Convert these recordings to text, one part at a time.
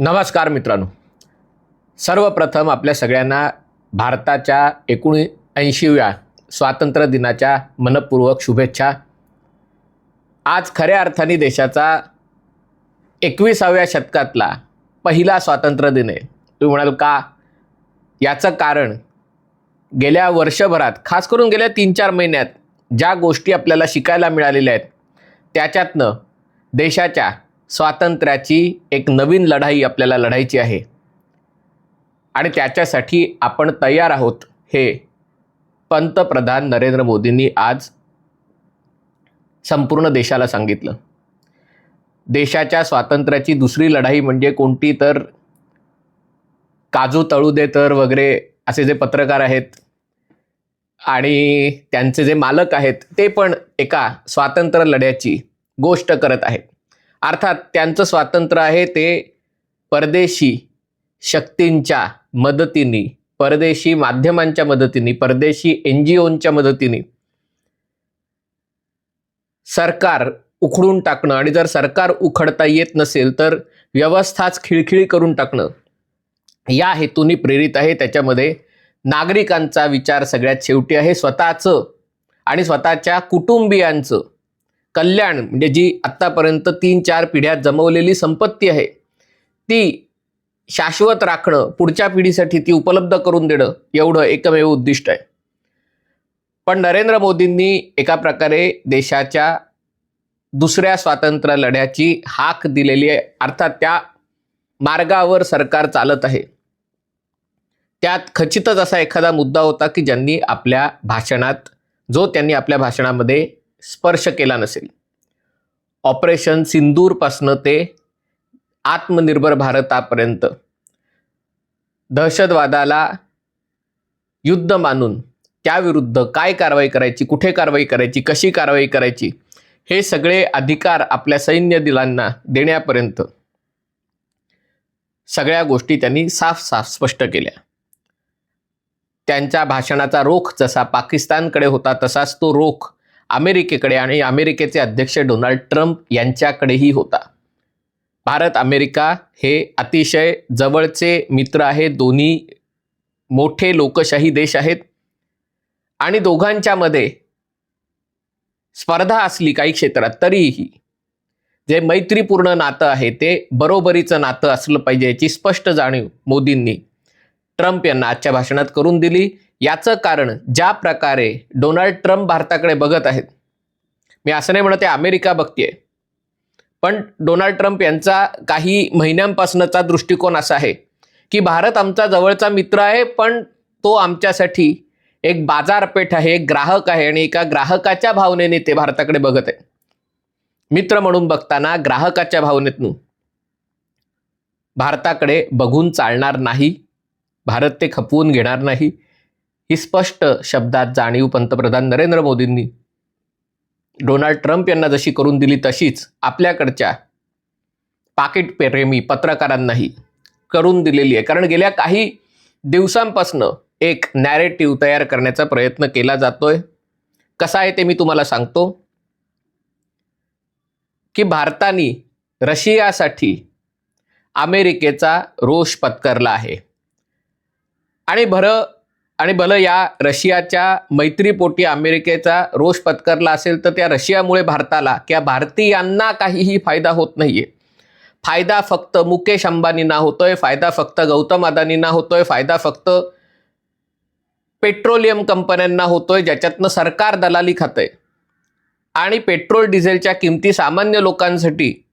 नमस्कार मित्रांनो. सर्वप्रथम आपल्या सगळ्यांना भारताच्या एकोणऐंशीव्या स्वातंत्र्य दिनाच्या मनपूर्वक शुभेच्छा. आज खऱ्या अर्थाने देशाचा एकविसाव्या शतकातला पहिला स्वातंत्र्य दिन आहे. तुम्ही म्हणाल का? याचं कारण गेल्या वर्षभरात खास करून गेल्या तीन चार महिन्यात ज्या गोष्टी आपल्याला शिकायला मिळालेल्या आहेत त्याच्यातनं देशाच्या स्वातंत्र्याची एक नवीन लढाई आपल्याला लढायची आहे. आणि त्याच्यासाठी आपण तयार आहोत हे पंतप्रधान नरेंद्र मोदींनी आज संपूर्ण देशाला सांगितलं. देशाच्या स्वातंत्र्याची दुसरी लढाई म्हणजे कोणती तर काजू तळू दे तर वगैरे असे जे पत्रकार आहेत आणि त्यांचे जे मालक आहेत ते पण एका स्वातंत्र्य लढ्याची गोष्ट करत आहेत. अर्थात त्यांचं स्वातंत्र्य आहे ते परदेशी शक्तींच्या मदतीने परदेशी माध्यमांच्या मदतीने परदेशी एन जी ओंच्या मदतीने सरकार उखडून टाकणं. आणि जर सरकार उखडता येत नसेल तर व्यवस्थाच खिळखिळी करून टाकणं. या हेतूने प्रेरित आहे. त्याच्यामध्ये नागरिकांचा विचार सगळ्यात शेवटी आहे. स्वतःचं आणि स्वतःच्या कुटुंबियांचं. कल्याण म्हणजे जी आत्तापर्यंत तीन चार पिढ्या जमवलेली संपत्ती आहे ती शाश्वत राखणं पुढच्या पिढीसाठी ती उपलब्ध करून देणं एवढं एकमेव उद्दिष्ट आहे. पण नरेंद्र मोदींनी एका प्रकारे देशाच्या दुसऱ्या स्वातंत्र्य लढ्याची हाक दिलेली आहे. अर्थात त्या मार्गावर सरकार चालत आहे. त्यात खचितच असा एखादा मुद्दा होता की ज्यांनी आपल्या भाषणात जो त्यांनी आपल्या भाषणामध्ये स्पर्श केला नसेल. ऑपरेशन सिंदूरपासनं ते आत्मनिर्भर भारतापर्यंत. दहशतवादाला युद्ध मानून त्याविरुद्ध काय कारवाई करायची कुठे कारवाई करायची कशी कारवाई करायची हे सगळे अधिकार आपल्या सैन्य दिलांना देण्यापर्यंत सगळ्या गोष्टी त्यांनी साफ साफ स्पष्ट केल्या. त्यांच्या भाषणाचा रोख जसा पाकिस्तानकडे होता तसाच तो रोख अमेरिकेकडे आणि अमेरिकेचे अध्यक्ष डोनाल्ड ट्रम्प यांच्याकडेही होता. भारत अमेरिका हे अतिशय जवळचे मित्र आहेत. दोन्ही मोठे लोकशाही देश आहेत. आणि दोघांच्यामध्ये स्पर्धा असली काही क्षेत्रात तरीही जे मैत्रीपूर्ण नातं आहे ते बरोबरीचं नातं असलं पाहिजे याची स्पष्ट जाणीव मोदींनी ट्रम्प यांना आजच्या भाषणात करून दिली. याचं कारण ज्या प्रकारे डोनाल्ड ट्रम्प भारताकडे बघत आहेत. मी असं नाही म्हणत आहे अमेरिका बघतीये. पण डोनाल्ड ट्रम्प यांचा काही महिन्यांपासूनचा दृष्टिकोन असा आहे की भारत आमचा जवळचा मित्र आहे पण तो आमच्यासाठी एक बाजारपेठ आहे एक ग्राहक आहे आणि एका ग्राहकाच्या भावनेने ते भारताकडे बघत आहे. मित्र म्हणून बघताना ग्राहकाच्या भावनेतून भारताकडे बघून चालणार नाही भारत ते खपवून घेणार नाही ही स्पष्ट शब्दात जाणीव पंतप्रधान नरेंद्र मोदींनी. डोनाल्ड ट्रम्प यांना जशी करून दिली तशीच आपल्याकडच्या पाकिट प्रेमी पत्रकारांनाही करून दिलेली आहे. कारण गेल्या काही दिवसांपासनं एक नॅरेटिव्ह तयार करण्याचा प्रयत्न केला जातोय. कसा आहे ते मी तुम्हाला सांगतो. की भारताने रशियासाठी अमेरिकेचा रोष पत्करला आहे. आणि भरं आणि भलं या रशियाच्या मैत्रीपोटी अमेरिकेचा रोष पत्करला असेल तर त्या रशियामुळे भारताला किंवा भारतीयांना काहीही फायदा होत नाहीये. फायदा फक्त मुकेश अंबानींना होतोय फायदा फक्त गौतम अदानींना होतोय फायदा फक्त पेट्रोलियम कंपन्यांना होतोय ज्याच्यातनं सरकार दलाली खातंय. आणि पेट्रोल डिझेलच्या किमती सामान्य लोकांसाठी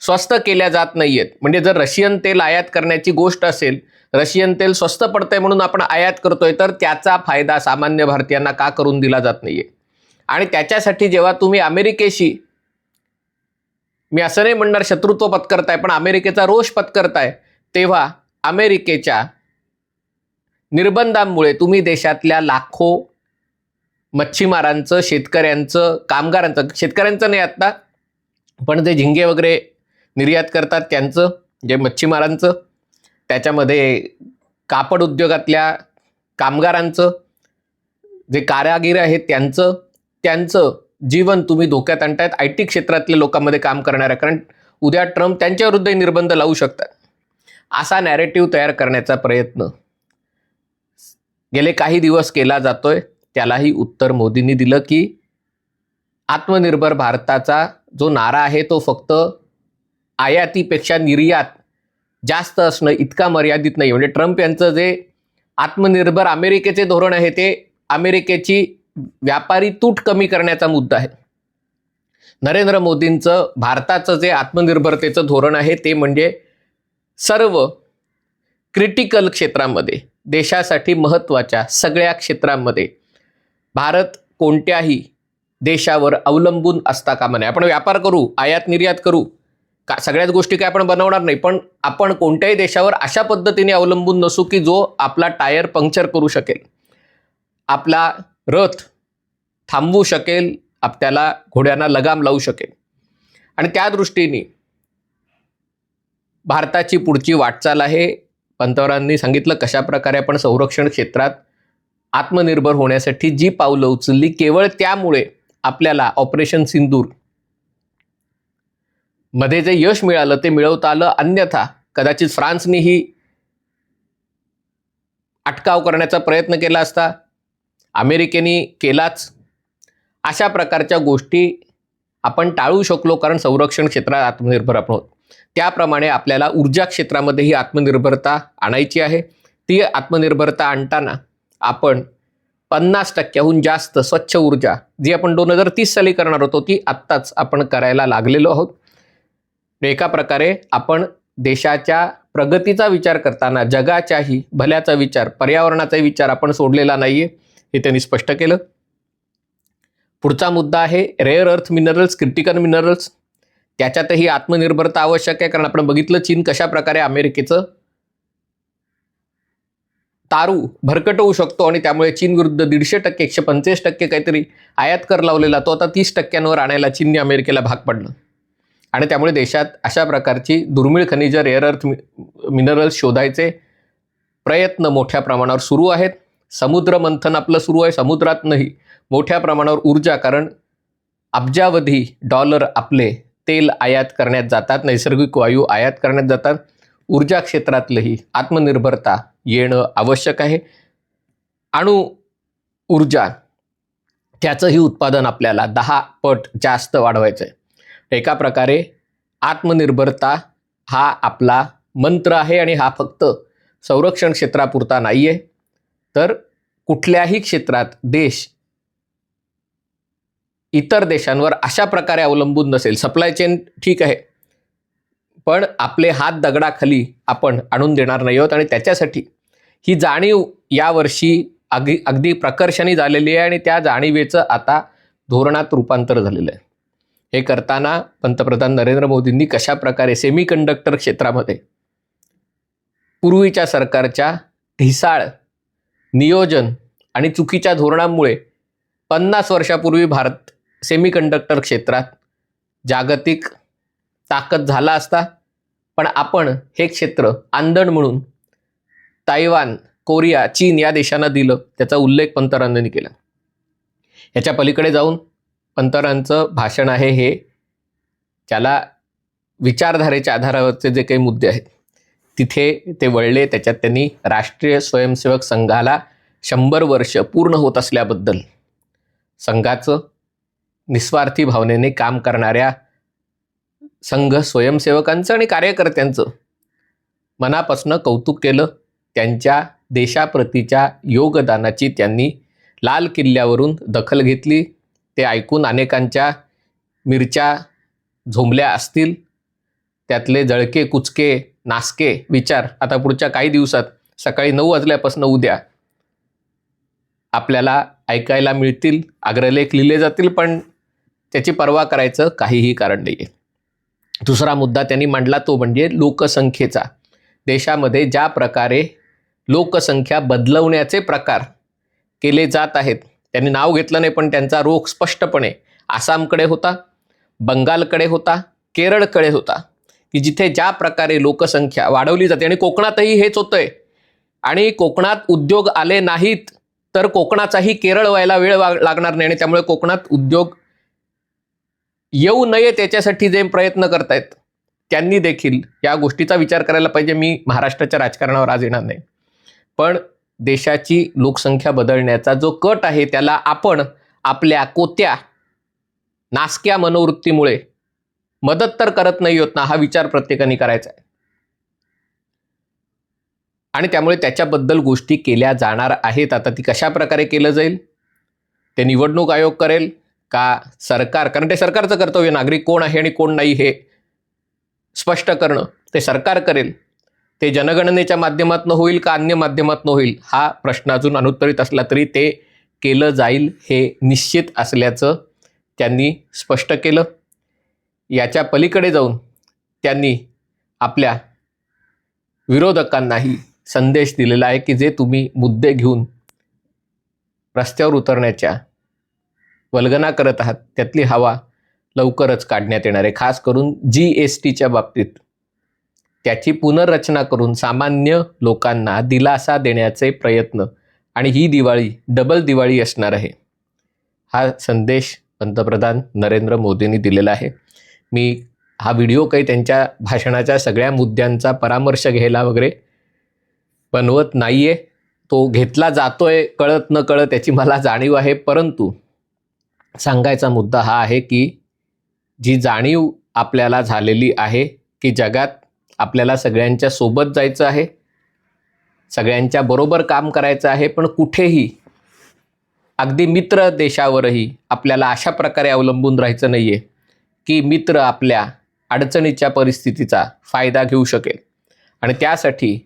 स्वस्त केल्या जात नाहीयेत. म्हणजे जर रशियन तेल आयात करण्याची गोष्ट असेल रशियन तेल स्वस्त पडतंय म्हणून आपण आयात करतोय तर त्याचा फायदा सामान्य भारतीयांना का करून दिला जात नाहीये? आणि त्याच्यासाठी जेव्हा तुम्ही अमेरिकेशी मी असं नाही म्हणणार शत्रुत्व पत्करताय पण अमेरिकेचा रोष पत्करताय तेव्हा अमेरिकेच्या निर्बंधांमुळे तुम्ही देशातल्या लाखो मच्छीमारांचं शेतकऱ्यांचं कामगारांचं शेतकऱ्यांचं नाही आत्ता पण जे झिंगे वगैरे निर्यात करतात त्यांचं जे मच्छीमारांचं त्याच्यामध्ये कापड उद्योगातल्या कामगारांचं जे कारागीर आहेत त्यांचं त्यांचं जीवन तुम्ही धोक्यात आणतायत. आय टी क्षेत्रातल्या लोकांमध्ये काम करणाऱ्या कारण उद्या ट्रम्प त्यांच्याविरुद्ध निर्बंध लावू शकतात. असा नॅरेटिव्ह तयार करण्याचा प्रयत्न गेले काही दिवस केला जातोय. त्यालाही उत्तर मोदींनी दिलं की आत्मनिर्भर भारताचा जो नारा आहे तो फक्त आयातीपेक्षा निर्यात जास्त असणं इतका मर्यादित नाही. म्हणजे ट्रम्प यांचं जे आत्मनिर्भर अमेरिकेचे धोरण आहे ते अमेरिकेची व्यापारी तूट कमी करण्याचा मुद्दा आहे. नरेंद्र मोदींचं भारताचं जे आत्मनिर्भरतेचं धोरण आहे ते म्हणजे सर्व क्रिटिकल क्षेत्रामध्ये देशासाठी महत्त्वाच्या सगळ्या क्षेत्रांमध्ये भारत कोणत्याही देशावर अवलंबून असता कामा नये. आपण व्यापार करू आयात निर्यात करू का सगळ्याच गोष्टी काय आपण बनवणार नाही पण आपण कोणत्याही देशावर अशा पद्धतीने अवलंबून नसू की जो आपला टायर पंक्चर करू शकेल. आपला रथ थांबवू शकेल आप त्याला घोड्यांना लगाम लावू शकेल. आणि त्या दृष्टीने भारताची पुढची वाटचाल आहे. पंतप्रधानांनी सांगितलं कशा प्रकारे आपण संरक्षण क्षेत्रात आत्मनिर्भर होण्यासाठी जी पावलं उचलली केवळ त्यामुळे आपल्याला ऑपरेशन सिंदूर मध्ये जे यश मिळालं ते मिळवता आलं. अन्यथा कदाचित फ्रान्सनेही अटकाव करण्याचा प्रयत्न केला असता. अमेरिकेने केलाच. अशा प्रकारच्या गोष्टी आपण टाळू शकलो कारण संरक्षण क्षेत्रात आत्मनिर्भर आपण होत. त्याप्रमाणे आपल्याला ऊर्जा क्षेत्रामध्ये ही आत्मनिर्भरता आणायची आहे. ती आत्मनिर्भरता आणताना आपण पन्नास टक्क्याहून जास्त स्वच्छ ऊर्जा जी आपण दोन हजार तीस साली करणार होतो ती आत्ताच आपण करायला लागलेलो आहोत. एका प्रकारे आपण देशाच्या प्रगतीचा विचार करताना जगाच्याही भल्याचा विचार पर्यावरणाचा विचार आपण सोडलेला नाही आहे हे त्यांनी स्पष्ट केलं. पुढचा मुद्दा आहे rare earth minerals critical minerals त्याच्यातही आत्मनिर्भरता आवश्यक आहे कारण आपण बघितलं चीन कशा प्रकारे अमेरिकेचं तारू भरकट होऊ शकतो आणि त्यामुळे चीन विरुद्ध दीडशे टक्के एकशे पंचवीस टक्के काहीतरी आयात कर लावलेला तो आता तीस टक्क्यांवर आणायला चीनने अमेरिकेला भाग पडलं. आणि त्यामुळे देशात अशा प्रकारची दुर्मिळ खनिज रेअर अर्थ मिनरल्स शोधायचे प्रयत्न मोठ्या प्रमाणावर सुरू आहेत. समुद्र मंथन आपलं सुरू आहे समुद्रात नाही मोठ्या प्रमाणावर ऊर्जा कारण अब्जावधी डॉलर आपले तेल आयात करण्यात जातात नैसर्गिक वायू आयात करण्यात जातात. ऊर्जा क्षेत्रातलंही आत्मनिर्भरता येणं आवश्यक आहे. अणु ऊर्जा त्याचंही उत्पादन आपल्याला दहा पट जास्त वाढवायचं आहे एका प्रकारे आत्मनिर्भरता हा आपला मंत्र आहे आणि हा फक्त संरक्षण क्षेत्रापुरता नाही आहे तर कुठल्याही क्षेत्रात देश इतर देशांवर अशा प्रकारे अवलंबून नसेल. सप्लाय चेन ठीक आहे. पण आपले हात दगडाखाली आपण आणून देणार नाही आहोत आणि त्याच्यासाठी ही जाणीव यावर्षी अगदी अगदी प्रकर्षाने झालेली आहे आणि त्या जाणीवेचं आता धोरणात रूपांतर झालेलं आहे. हे करताना पंतप्रधान नरेंद्र मोदींनी कशाप्रकारे सेमी कंडक्टर क्षेत्रामध्ये पूर्वीच्या सरकारच्या ढिसाळ नियोजन आणि चुकीच्या धोरणामुळे पन्नास वर्षापूर्वी भारत सेमी कंडक्टर क्षेत्रात जागतिक ताकद झाला असता पण आपण हे क्षेत्र आंदण म्हणून तायवान कोरिया चीन या देशांना दिलं त्याचा उल्लेख पंतप्रधानांनी केला. याच्या पलीकडे जाऊन पंतरांचं भाषण आहे हे ज्याला विचारधारेच्या आधारावरचे जे काही मुद्दे आहेत तिथे ते वळले त्याच्यात त्यांनी राष्ट्रीय स्वयंसेवक संघाला शंभर वर्ष पूर्ण होत असल्याबद्दल संघाचं निस्वार्थी भावनेने काम करणाऱ्या संघ स्वयंसेवकांचं आणि कार्यकर्त्यांचं मनापासून कौतुक केलं. त्यांच्या देशाप्रतीच्या योगदानाची त्यांनी लाल किल्ल्यावरून दखल घेतली. ते ऐकून अनेकांच्या मिरच्या झोंबल्या असतील. त्यातले जळके कुचके नासके विचार आता पुढच्या काही दिवसात सकाळी नऊ वाजल्यापासून उद्या आपल्याला ऐकायला मिळतील अग्रलेख लिहिले जातील पण त्याची पर्वा करायचं काहीही कारण नाही आहे दुसरा मुद्दा त्यांनी मांडला तो म्हणजे लोकसंख्येचा. देशामध्ये ज्या प्रकारे लोकसंख्या बदलवण्याचे प्रकार केले जात आहेत त्यांनी नाव घेतलं नाही पण त्यांचा रोख स्पष्टपणे आसामकडे होता बंगालकडे होता केरळकडे होता की जिथे ज्या प्रकारे लोकसंख्या वाढवली जाते आणि कोकणातही हेच होतंय. आणि कोकणात उद्योग आले नाहीत तर कोकणाचाही केरळ व्हायला वेळ वा- लागणार नाही आणि त्यामुळे कोकणात उद्योग येऊ नये त्याच्यासाठी जे प्रयत्न करतायत त्यांनी देखील या गोष्टीचा विचार करायला पाहिजे. मी महाराष्ट्राच्या राजकारणावर आज येणार नाही. पण देशाची लोकसंख्या बदलण्याचा जो कट आहे त्याला आपण आपल्या कोत्या नासक्या मनोवृत्तीमुळे मदत तर करत नाही होत ना हा विचार प्रत्येकाने करायचा आहे. आणि त्यामुळे त्याच्याबद्दल गोष्टी केल्या जाणार आहेत. आता ती कशा प्रकारे केलं जाईल? ते निवडणूक आयोग करेल का सरकार? कारण ते सरकारचं कर्तव्य नागरिक कोण आहे आणि कोण नाही हे स्पष्ट करणं ते सरकार करेल. ते जनगणनेच्या माध्यमातून होईल का अन्य माध्यमातून होईल? हा प्रश्न अजून अनुत्तरित असला तरी ते केलं जाईल हे निश्चित असल्याचं त्यांनी स्पष्ट केलं. याच्या पलीकडे जाऊन त्यांनी आपल्या विरोधकांनाही संदेश दिलेला आहे की जे तुम्ही मुद्दे घेऊन रस्त्यावर उतरण्याच्या वल्गना करत आहात त्यातली हवा लवकरच काढण्यात येणार आहे. खास करून जी एस टीच्या बाबतीत. त्याची पुनर्रचना करून सामान्य लोकांना दिलासा देण्याचे प्रयत्न. आणि ही दिवाळी डबल दिवाळी असणार आहे. हा संदेश पंतप्रधान नरेंद्र मोदींनी दिलेला आहे. मी हा व्हिडिओ काही त्यांच्या भाषणाच्या सगळ्या मुद्द्यांचा परामर्श घ्यायला वगैरे बनवत नाही आहे तो घेतला जातोय कळत न कळत याची मला जाणीव आहे. परंतु सांगायचा मुद्दा हा आहे की जी जाणीव आपल्याला झालेली आहे की जगात आपल्याला सगळ्यांच्या सोबत जायचं आहे. सगळ्यांच्या बरोबर काम करायचं आहे पण कुठेही अगदी मित्र देशावरही आपल्याला अशा प्रकारे अवलंबून राहायचं नाही आहे की मित्र आपल्या अडचणीच्या परिस्थितीचा फायदा घेऊ शकेल. आणि त्यासाठी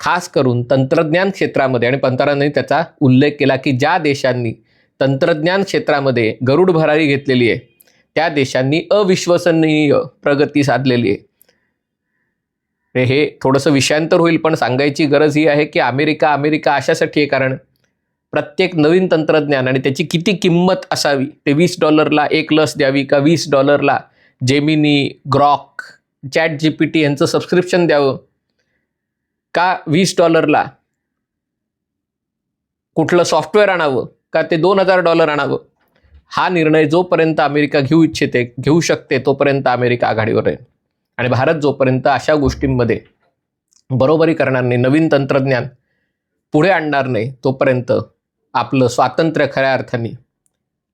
खास करून तंत्रज्ञान क्षेत्रामध्ये आणि पंतप्रधानांनी त्याचा उल्लेख केला की ज्या देशांनी तंत्रज्ञान क्षेत्रामध्ये गरुड भरारी घेतलेली आहे त्या देशांनी अविश्वसनीय प्रगती साधलेली आहे. हे- हे थोडंसं विषयांतर होईल पण सांगायची गरज ही आहे की अमेरिका अमेरिका अशासाठी आहे कारण प्रत्येक नवीन तंत्रज्ञान आणि त्याची किती किंमत असावी ते वीस डॉलरला एक लस द्यावी का वीस डॉलरला Gemini Grok chat G P T यांचं सबस्क्रिप्शन द्यावं? का वीस डॉलरला कुठलं सॉफ्टवेअर आणावं? का ते दोन हजार डॉलर आणावं? हा निर्णय जोपर्यंत अमेरिका घेऊ इच्छिते घेऊ शकते तोपर्यंत अमेरिका आघाडीवर राहील. आणि भारत जोपर्यंत अशा गोष्टींमध्ये बरोबरी करणार नाही नवीन तंत्रज्ञान पुढे आणणार नाही तोपर्यंत आपलं स्वातंत्र्य खऱ्या अर्थाने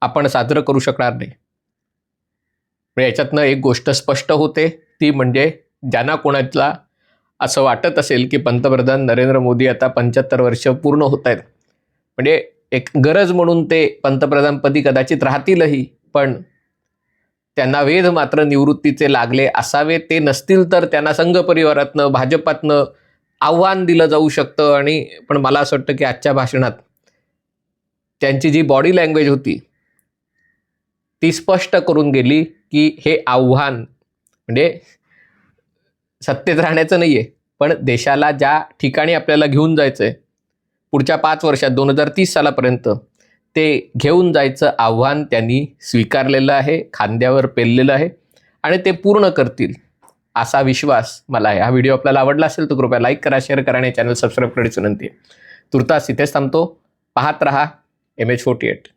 आपण साजरं करू शकणार नाही. म्हणजे याच्यातनं एक गोष्ट स्पष्ट होते ती म्हणजे ज्यांना कोणाला असं वाटत असेल की पंतप्रधान नरेंद्र मोदी आता पंच्याहत्तर वर्ष पूर्ण होत आहेत म्हणजे एक गरज म्हणून ते पंतप्रधानपदी कदाचित राहतीलही पण त्यांना वेध मात्र निवृत्तीचे लागले असावे. ते नसतील तर त्यांना संघ परिवारातनं भाजपातनं आव्हान दिलं जाऊ शकतं आणि पण मला असं वाटतं की आजच्या भाषणात त्यांची जी बॉडी लँग्वेज होती ती स्पष्ट करून गेली की हे आव्हान म्हणजे सत्तेत राहण्याचं नाही आहे पण देशाला ज्या ठिकाणी आपल्याला घेऊन जायचं आहे पुढच्या पाच वर्षात दोन हजार तीस सालापर्यंत ते घेऊन जायचं आव्हान त्यांनी स्वीकारलेलं आहे खांद्यावर पेललेलं आहे आणि ते पूर्ण करतील असा विश्वास मला आहे हा व्हिडिओ आपल्याला आवडला असेल तर कृपया लाईक करा शेअर करा आणि चॅनल सबस्क्राईब करण्याची विनंती आहे. तुर्तास इथेच थांबतो. पाहत रहा एम एच फोर्टी एट